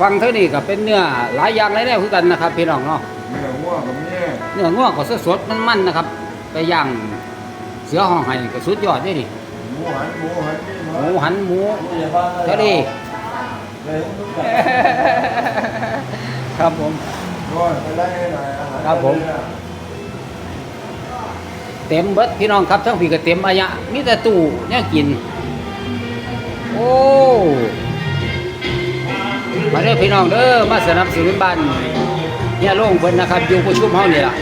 ฟังเท่านี้ก็เป็นเนื้อหลายอย่างหลายแนวคือกันนะครับพี่น้องเนาะเนื้อง่วงกับเนี่ยเนื้อง่วงก็สดๆมันๆนะครับ ไปย่างเสือห้องไห้ก็สุดยอดเด้นี่หมูหันหมูหันนี่หมูหันหมูเท่านี้ครับผมร้อนไปได้หน่อยอาหารครับผมเต็มเบิดพี่น้องครับทั้งพี่ก็เต็มอายะมีแต่ตู้เนี่ยกิน โอ้ มาเด้อพี่น้องเด้อมาสนับสนุนบ้านเนี่ยโล่งเพิ่นนะครับ อยู่ประชุมเฮานี่ล่ะ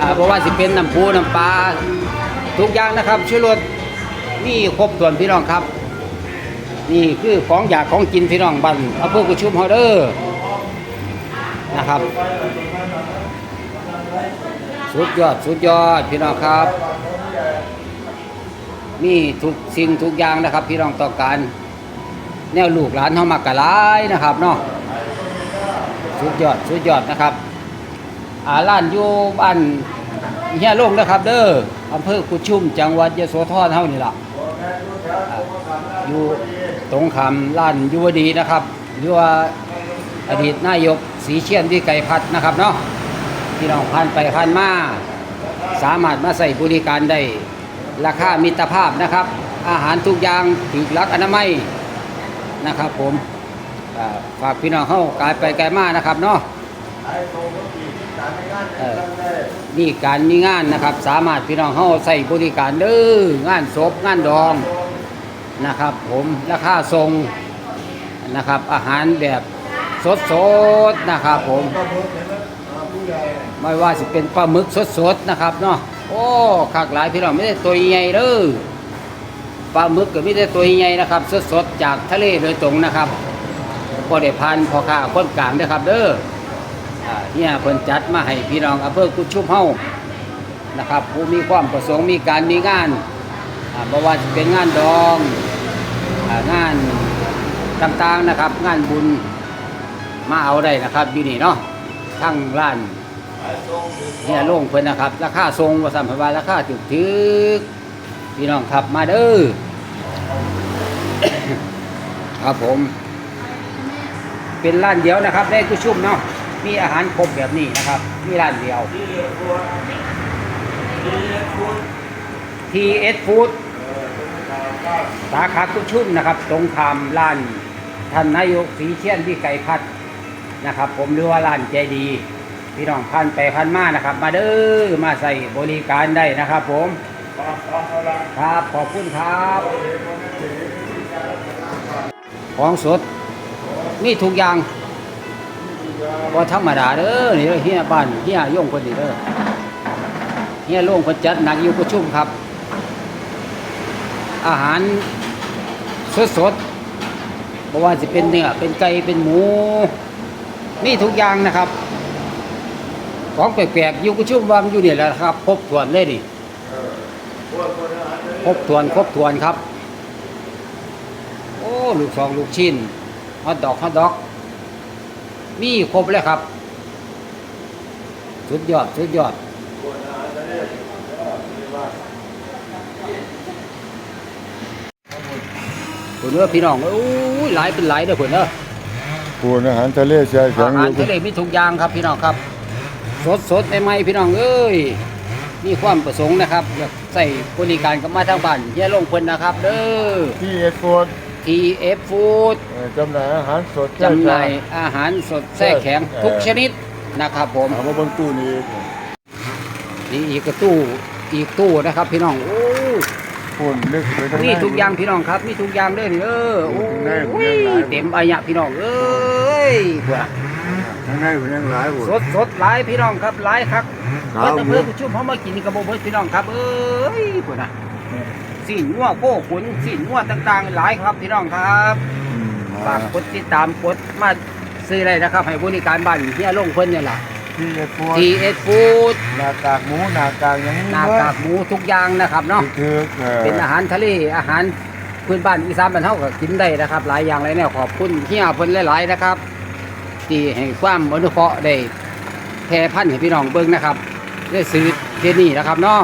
อ่าเพราะว่าสิเป็นน้ำปูน้ำปลาทุกอย่างนะครับช่วยลดนี่ครบส่วนพี่น้องครับ นี่คือของอยากของกินพี่น้องบ้านอำเภอกุชุมเฮาเด้อนะครับ สุดยอดสุดยอดพี่น้องครับ มีทุกสิ่งทุกอย่างนะครับ พี่น้องต้องการ แนวลูกหลานเฮามากะหลายนะครับเนาะสุดยอดสุดยอดนะครับอาร้านอยู่บ้านเฮียลงนะครับ เด้ออำเภอกุชุม จังหวัดยโสธรเฮานี่ล่ะอ่าอยู่ตรงคำร้านยุวดีนะครับหรือว่าอดีตนายกศรีเชียนที่ไก่พัดนะครับเนาะพี่น้องผ่านไปผ่านมาสามารถมาใส่บริการได้ราคามิตรภาพนะครับ อาหารทุกอย่างถูกหลักอนามัย นะครับ ผมฝากพี่น้องเข้ากายไปไกลมานะครับเนาะนี่การมีงานนะครับ สามารถพี่น้องเข้าใส่บริการเด้องานศพงานดองนะครับ ผมราคาทรงนะครับ อาหารแบบสดๆนะครับ ผมไม่ว่าสิเป็นปลาหมึกสดๆนะครับเนาะโอ้ขากหลายพี่น้องไม่ได้ตัวใหญ่เด้อ ปลาหมึกก็ม่ได้ตัวใหญ่นะครับ สดๆจากทะเลโดยตรงนะครับก็ได้พันพอค้าคนกลางนะครับ เด้อเนี่ยเพิ่นจัดมาให้พี่น้องอำเภอกุชุมเฮานะครับ ผู้มีความประสงค์มีการมีงานอ่าบ่ว่าจะเป็นงานดองงานต่างๆนะครับ งานบุญมาเอาได้นะครับอยู่นี่เนาะทั้งร้านเนี่ยโล่งเพิ่นนะครับ ราคาทรงว่าสัมภาระราคาถึกถึก พี่น้องครับมาเด้อครับผม เป็นร้านเดียวนะครับในกุชุ่มเนาะมีอาหารครบแบบนี้นะครับ มีร้านเดียว TS Food สาขากุชุ่มนะครับ ตรงขามร้านท่านนายกศรีเชียนที่ไก่พัดนะครับ ผมหรือว่าร้านใจดี พี่น้องพันไปพันมานะครับ มาเด้อมาใส่บริการได้นะครับ ผม ครับ ขอบคุณครับ ของสด มีทุกอย่างบ่ธรรมดาเด้อนี่เฮียบ้านเฮียย่งคนนี้เด้อเฮียโล่งคนจัดหนักอยู่ประชุมครับ อาหารสดสดๆบ่ว่าจะเป็นเนื้อเป็นไก่เป็นหมูมีทุกอย่างนะครับ ของแปลกๆอยู่กุชุ่มวามนอยู่นี่แหละครับครบถ้วนเลยนี่ ครบถ้วนครบถ้วนครับ โอ้ลูกสองลูกชิ้นฮอทดอกฮอทดอก มีครบเลยครับ สุดยอด สุดยอดผลเนื้อพี่น้องโอ้ยหลายเป็นหลายเด้อผลเนื้อปูนอาหารทะเลแช่แข็อางอหารยู่ทะเลมีทุกอย่างครับพี่น้องครับ สดสดใหม่ๆพี่น้องเอ้ยมีความประสงค์นะครับอยาก ใส่บริการกับมาทางบ้านเฮียลงเพิ่นนะครับเด้อ ที่เอ็ดฟูด TF Food จำหน่ายอาหารสดจำหน่ายอาหารสดแท้แข็งทุกชนิดนะครับผมถามว่าเบนตู้นี้นี่อีกกระตู้อีกตู้นะครับพี่น้องโอ้ปูนลึกไปทางนี่ทุกอย่างพี่น้องครับมีทุกอย่างเด้อนี่เออโอ้ยเต็มอายะพี่น้องเอ้ย พวกทางในเป็นยังหลายปูนสดสดหลายพี่น้องครับหลายครับครัเพิ่บนอำเภอผู้ชุมเขามากินกับโบเบิดพี่น้องครับ เอ้ยพวกน่ะสิ่งงัวโก้ขุนสิ่งงัวต่างๆ หลายครับพี่น้องครับฝากกดติดตามกดมาซื้อได้นะครับ ให้บริการบ้านเฮียลงเพิ่นเนี่ยล่ะที่เอ็ดฟูด TS Food หน้ากากหมูหน้ากากหยังหน้ากากหมูทุกอย่างนะครับเนาะคือเออเป็นอาหารทะเลอาหารพื้นบ้านอีสานบ้านเฮาก็กินได้นะครับ หลายอย่างหลายแนวขอบคุณเฮียเพิ่นหลายๆนะครับ ที่ให้ความอนุเคราะห์ได้แพร่พันธุ์ให้พี่น้องเบิ่งนะครับได้ซื้อเทนี่นะครับเนาะ